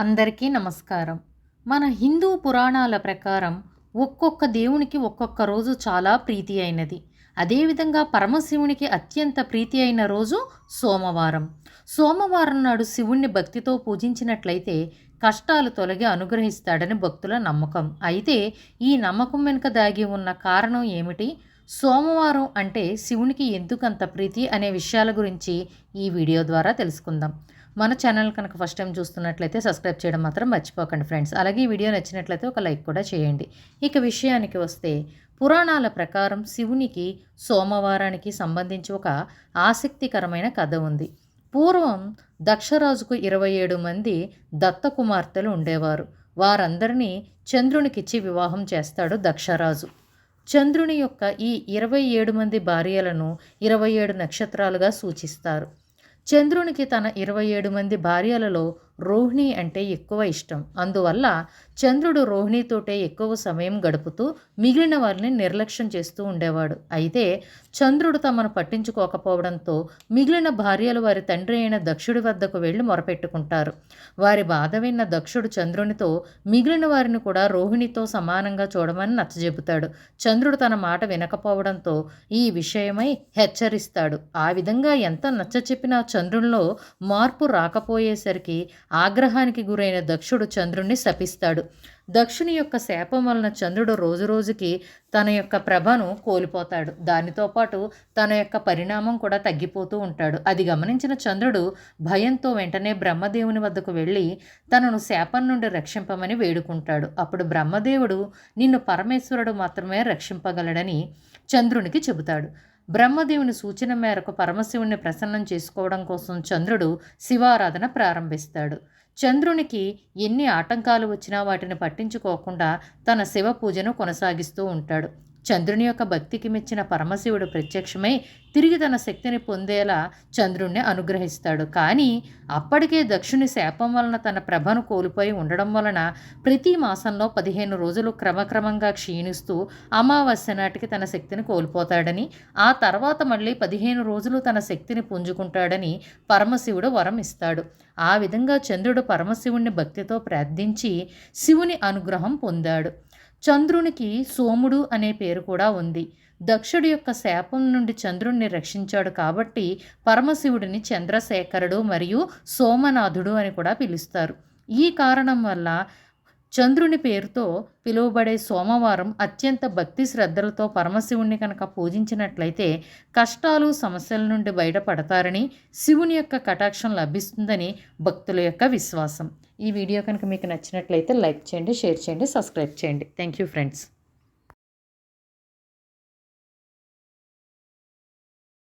అందరికీ నమస్కారం. మన హిందూ పురాణాల ప్రకారం ఒక్కొక్క దేవునికి ఒక్కొక్క రోజు చాలా ప్రీతి అయినది. అదేవిధంగా పరమశివునికి అత్యంత ప్రీతి అయిన రోజు సోమవారం. సోమవారం నాడు శివుణ్ణి భక్తితో పూజించినట్లయితే కష్టాలు తొలగి అనుగ్రహిస్తాడని భక్తుల నమ్మకం. అయితే ఈ నమ్మకం వెనుక దాగి ఉన్న కారణం ఏమిటి? సోమవారం అంటే శివునికి ఎందుకంత ప్రీతి అనే విషయాల గురించి ఈ వీడియో ద్వారా తెలుసుకుందాం. మన ఛానల్ కనుక ఫస్ట్ టైం చూస్తున్నట్లయితే సబ్స్క్రైబ్ చేయడం మాత్రం మర్చిపోకండి ఫ్రెండ్స్ అలాగే ఈ వీడియో నచ్చినట్లయితే ఒక లైక్ కూడా చేయండి. ఇక విషయానికి వస్తే పురాణాల ప్రకారం శివునికి సోమవారానికి సంబంధించి ఒక ఆసక్తికరమైన కథ ఉంది. పూర్వం దక్షరాజుకు ఇరవై ఏడు మంది దత్త కుమార్తెలు ఉండేవారు. వారందరినీ చంద్రునికిచ్చి వివాహం చేస్తాడు దక్షరాజు. చంద్రుని యొక్క ఈ ఇరవై ఏడు మంది భార్యలను ఇరవై ఏడు నక్షత్రాలుగా సూచిస్తారు. చంద్రునికి తన ఇరవై ఏడు మంది భార్యలలో రోహిణి అంటే ఎక్కువ ఇష్టం. అందువల్ల చంద్రుడు రోహిణితోటే ఎక్కువ సమయం గడుపుతూ మిగిలిన వారిని నిర్లక్ష్యం చేస్తూ ఉండేవాడు. అయితే చంద్రుడు తమను పట్టించుకోకపోవడంతో మిగిలిన భార్యలు వారి తండ్రి అయిన దక్షుడి వద్దకు వెళ్ళి మొరపెట్టుకుంటారు. వారి బాధ విన్న దక్షుడు చంద్రునితో మిగిలిన వారిని కూడా రోహిణితో సమానంగా చూడమని నచ్చజెబుతాడు. చంద్రుడు తన మాట వినకపోవడంతో ఈ విషయమై హెచ్చరిస్తాడు. ఆ విధంగా ఎంత నచ్చ చెప్పినా చంద్రునిలో మార్పు రాకపోయేసరికి ఆగ్రహానికి గురైన దక్షుడు చంద్రుణ్ణి శపిస్తాడు. దక్షుని యొక్క శాపం వలన చంద్రుడు రోజురోజుకి తన యొక్క ప్రభను కోల్పోతాడు. దానితో పాటు తన యొక్క పరిణామం కూడా తగ్గిపోతూ ఉంటాడు. అది గమనించిన చంద్రుడు భయంతో వెంటనే బ్రహ్మదేవుని వద్దకు వెళ్ళి తనను శాపం నుండి రక్షింపమని వేడుకుంటాడు. అప్పుడు బ్రహ్మదేవుడు నిన్ను పరమేశ్వరుడు మాత్రమే రక్షింపగలడని చంద్రునికి చెబుతాడు. బ్రహ్మదేవుని సూచన మేరకు పరమశివుణ్ణి ప్రసన్నం చేసుకోవడం కోసం చంద్రుడు శివారాధన ప్రారంభిస్తాడు. చంద్రునికి ఎన్ని ఆటంకాలు వచ్చినా వాటిని పట్టించుకోకుండా తన శివ పూజను కొనసాగిస్తూ ఉంటాడు. చంద్రుని యొక్క భక్తికి మెచ్చిన పరమశివుడు ప్రత్యక్షమై తిరిగి తన శక్తిని పొందేలా చంద్రుణ్ణి అనుగ్రహిస్తాడు. కానీ అప్పటికే దక్షుని శాపం వలన తన ప్రభను కోల్పోయి ఉండడం వలన ప్రతి మాసంలో పదిహేను రోజులు క్రమక్రమంగా క్షీణిస్తూ అమావాస్య నాటికి తన శక్తిని కోల్పోతాడని ఆ తర్వాత మళ్ళీ పదిహేను రోజులు తన శక్తిని పుంజుకుంటాడని పరమశివుడు వరం ఇస్తాడు ఆ విధంగా చంద్రుడు పరమశివుణ్ణి భక్తితో ప్రార్థించి శివుని అనుగ్రహం పొందాడు. చంద్రునికి సోముడు అనే పేరు కూడా ఉంది. దక్షుడి యొక్క శాపం నుండి చంద్రుణ్ణి రక్షించాడు కాబట్టి పరమశివుడిని చంద్రశేఖరుడు మరియు సోమనాథుడు అని కూడా పిలుస్తారు. ఈ కారణం వల్ల చంద్రుని పేరుతో పిలువబడే సోమవారం అత్యంత భక్తి శ్రద్ధలతో పరమశివుణ్ణి కనుక పూజించినట్లయితే కష్టాలు సమస్యల నుండి బయటపడతారని శివుని యొక్క కటాక్షం లభిస్తుందని భక్తుల యొక్క విశ్వాసం. ఈ వీడియో కనుక మీకు నచ్చినట్లయితే లైక్ చేయండి షేర్ చేయండి సబ్స్క్రైబ్ చేయండి. Thank you friends